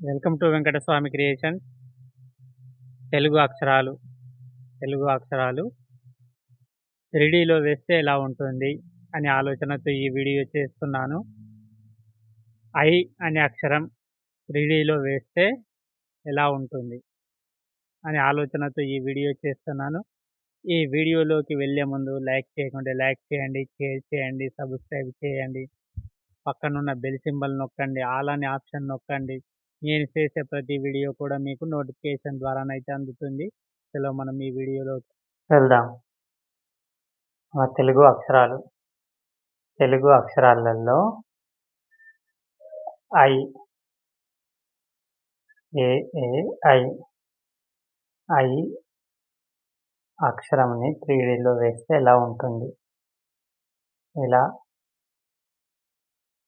Welcome to Venkataswamy creations. Telugu అక్షరాలు తెలుగు అక్షరాలు త్రీడీలో వేస్తే ఎలా ఉంటుంది అనే ఆలోచనతో ఈ వీడియో చేస్తున్నాను. ఐ అనే అక్షరం త్రీడీలో వేస్తే ఎలా ఉంటుంది అనే ఆలోచనతో ఈ వీడియో చేస్తున్నాను. ఈ వీడియోలోకి వెళ్ళే ముందు లైక్ చేయకుండా లైక్ చేయండి షేర్ చేయండి సబ్స్క్రైబ్ చేయండి. పక్కనున్న బెల్ సింబల్ నొక్కండి ఆల్ అనే ఆప్షన్ నొక్కండి. నేను చేసే ప్రతి వీడియో కూడా మీకు నోటిఫికేషన్ ద్వారానైతే అందుతుంది. సెలవు మనం ఈ వీడియోలో వెళ్దాం. తెలుగు అక్షరాలు తెలుగు అక్షరాలలో ఐ ఏ ఐ ఐ అక్షరంని త్రీ డీలో వేస్తే ఎలా ఉంటుంది? ఇలా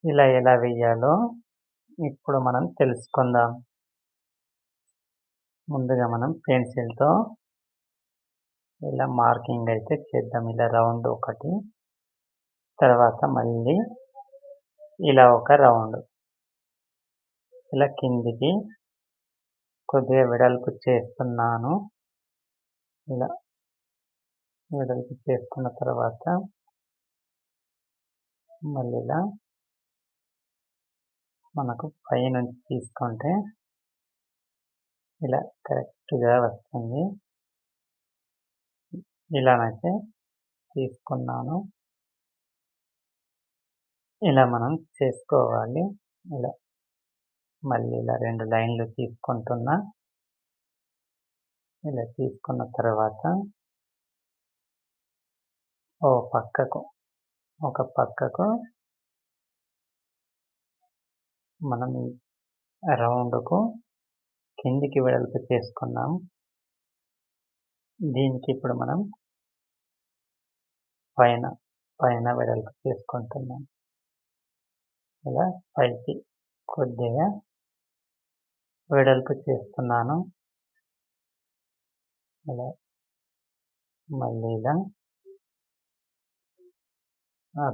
ఇలా ఎలా వేయాలో ఇప్పుడు మనం తెలుసుకుందాం. ముందుగా మనం పెన్సిల్తో ఇలా మార్కింగ్ అయితే చేద్దాం. ఇలా రౌండ్ ఒకటి తర్వాత మళ్ళీ ఇలా ఒక రౌండ్. ఇలా కిందికి కొద్దిగా వెడల్పు చేస్తున్నాను. ఇలా వెడల్పు చేసుకున్న తర్వాత మళ్ళీ ఇలా మనకు పై నుంచి తీసుకుంటే ఇలా కరెక్ట్గా వస్తుంది. ఇలానైతే తీసుకున్నాను. ఇలా మనం చేసుకోవాలి. ఇలా మళ్ళీ ఇలా రెండు లైన్లు తీసుకుంటున్నా. ఇలా తీసుకున్న తర్వాత ఓ పక్కకు ఒక పక్కకు మనం రౌండ్కు కిందికి వెడల్పు చేసుకున్నాం. దీనికి ఇప్పుడు మనం పైన పైన వెడల్పు చేసుకుంటున్నాం. ఇలా పైకి కొద్దిగా వెడల్పు చేస్తున్నాను. ఇలా మళ్ళీ ఇలా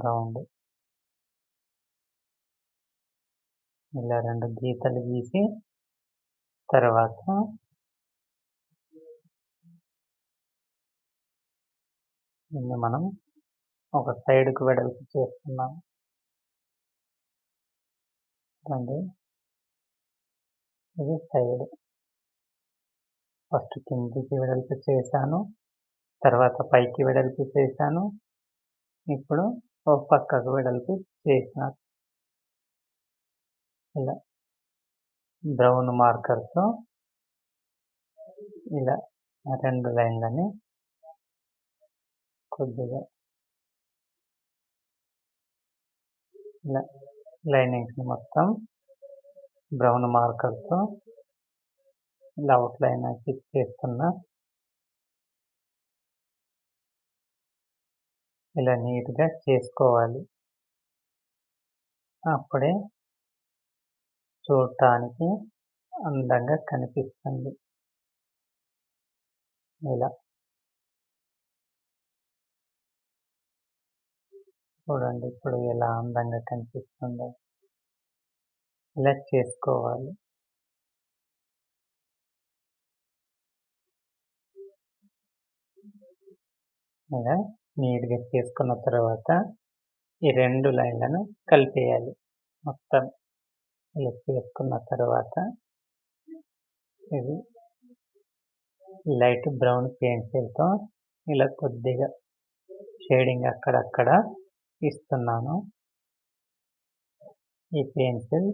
రౌండ్ ఇలా రెండు గీతలు గీసి తర్వాత దీన్ని మనం ఒక సైడ్కు వెడల్పు చేస్తున్నాం. చూడండి. ఇది సైడ్. ఫస్ట్ కిందికి వెడల్పు చేశాను. తర్వాత పైకి వెడల్పు చేశాను. ఇప్పుడు ఒక పక్కకు వెడల్పు చేసిన ఇలా బ్రౌన్ మార్కర్తో ఇలా రెండు లైన్లని కొద్దిగా ఇలా లైనింగ్స్ని మొత్తం బ్రౌన్ మార్కర్తో ఇలా అవుట్ లైన్ ఫిక్స్ చేస్తున్నా. ఇలా నీట్గా చేసుకోవాలి. అప్పుడే చూడటానికి అందంగా కనిపిస్తుంది. ఇలా. చూడండి ఇప్పుడు ఎలా అందంగా కనిపిస్తుందో. ఇలా చేసుకోవాలి. ఇలా నీట్గా చేసుకున్న తర్వాత ఈ రెండు లైన్లను కలిపేయాలి. మొత్తం. ఇలా చేసుకున్న తర్వాత ఇది లైట్ బ్రౌన్ పెన్సిల్తో ఇలా కొద్దిగా షేడింగ్ అక్కడక్కడ ఇస్తున్నాను. ఈ pencil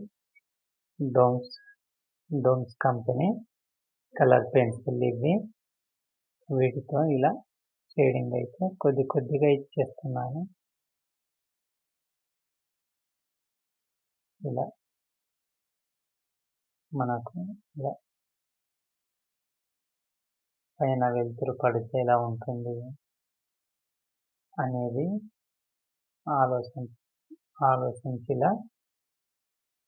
Doms Doms company colour pencil ఇవి. వీటితో ఇలా షేడింగ్ అయితే కొద్ది కొద్దిగా ఇచ్చేస్తున్నాను. ఇలా మనకు ఇలా పైన వెలుతురు పడితే ఎలా ఉంటుంది అనేది ఆలోచన ఆలోచించిలా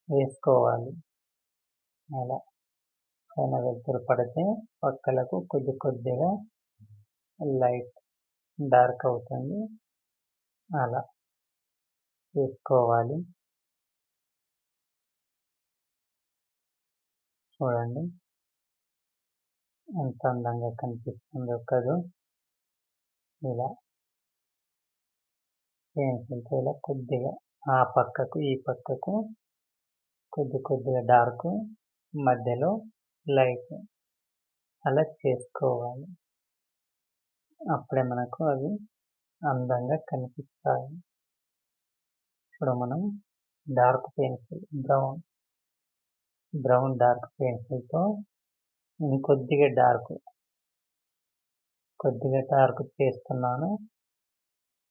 వేసుకోవాలి. అలా పైన వెలుతురు పడితే పక్కలకు కొద్ది కొద్దిగా లైట్ డార్క్ అవుతుంది. అలా వేసుకోవాలి. చూడండి. ఎంత అందంగా కనిపిస్తుందో కదా. ఇలా పెన్సిల్తో ఇలా కొద్దిగా ఆ పక్కకు ఈ పక్కకు కొద్ది కొద్దిగా డార్క్ మధ్యలో లైట్ అలా చేసుకోవాలి. అప్పుడే మనకు అవి అందంగా కనిపిస్తాయి. ఇప్పుడు మనం dark pencil brown brown dark పెన్సిల్తో ఇంకొద్దిగా డార్క్ కొద్దిగా డార్క్ చేస్తున్నాను.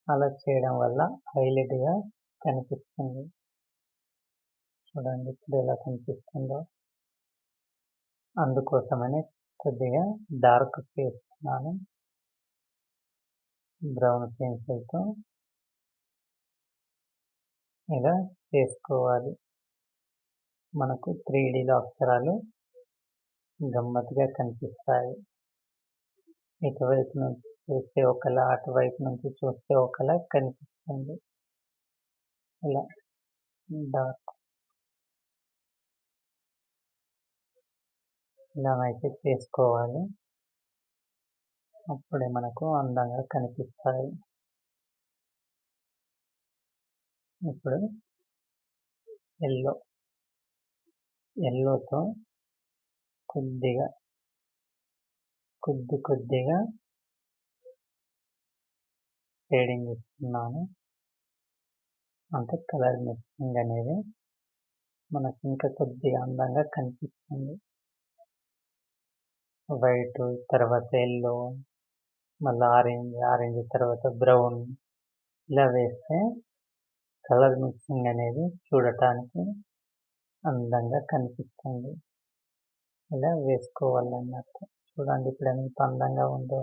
అలా చేయడం వల్ల హైలైట్గా కనిపిస్తుంది. చూడండి ఇప్పుడు ఎలా కనిపిస్తుందో. అందుకోసమని కొద్దిగా డార్క్ చేస్తున్నాను. బ్రౌన్ పెన్సిల్తో ఇలా చేసుకోవాలి. మనకు త్రీ డీలో అక్షరాలు గమ్మత్తుగా కనిపిస్తాయి. ఇటువైపు నుంచి చూస్తే ఒకలా అటువైపు నుంచి చూస్తే ఒకలా కనిపిస్తుంది. ఇలా డార్క్. ఇలానైతే చేసుకోవాలి. అప్పుడే మనకు అందంగా కనిపిస్తాయి. ఇప్పుడు ఎల్లో ఎల్లోతో కొద్దిగా కొద్ది కొద్దిగా షేడింగ్ ఇస్తున్నాను అంటే కలర్ మిక్సింగ్ అనేది మనకు ఇంకా కొద్దిగా అందంగా కనిపిస్తుంది. వైట్ తర్వాత ఎల్లో మళ్ళీ ఆరెంజ్ ఆరెంజ్ తర్వాత బ్రౌన్ ఇలా వేస్తే కలర్ మిక్సింగ్ అనేది చూడటానికి అందంగా కనిపిస్తుంది. ఇలా వేసుకోవాలన్నట్టు. చూడండి ఇప్పుడు ఎంత అందంగా ఉందో.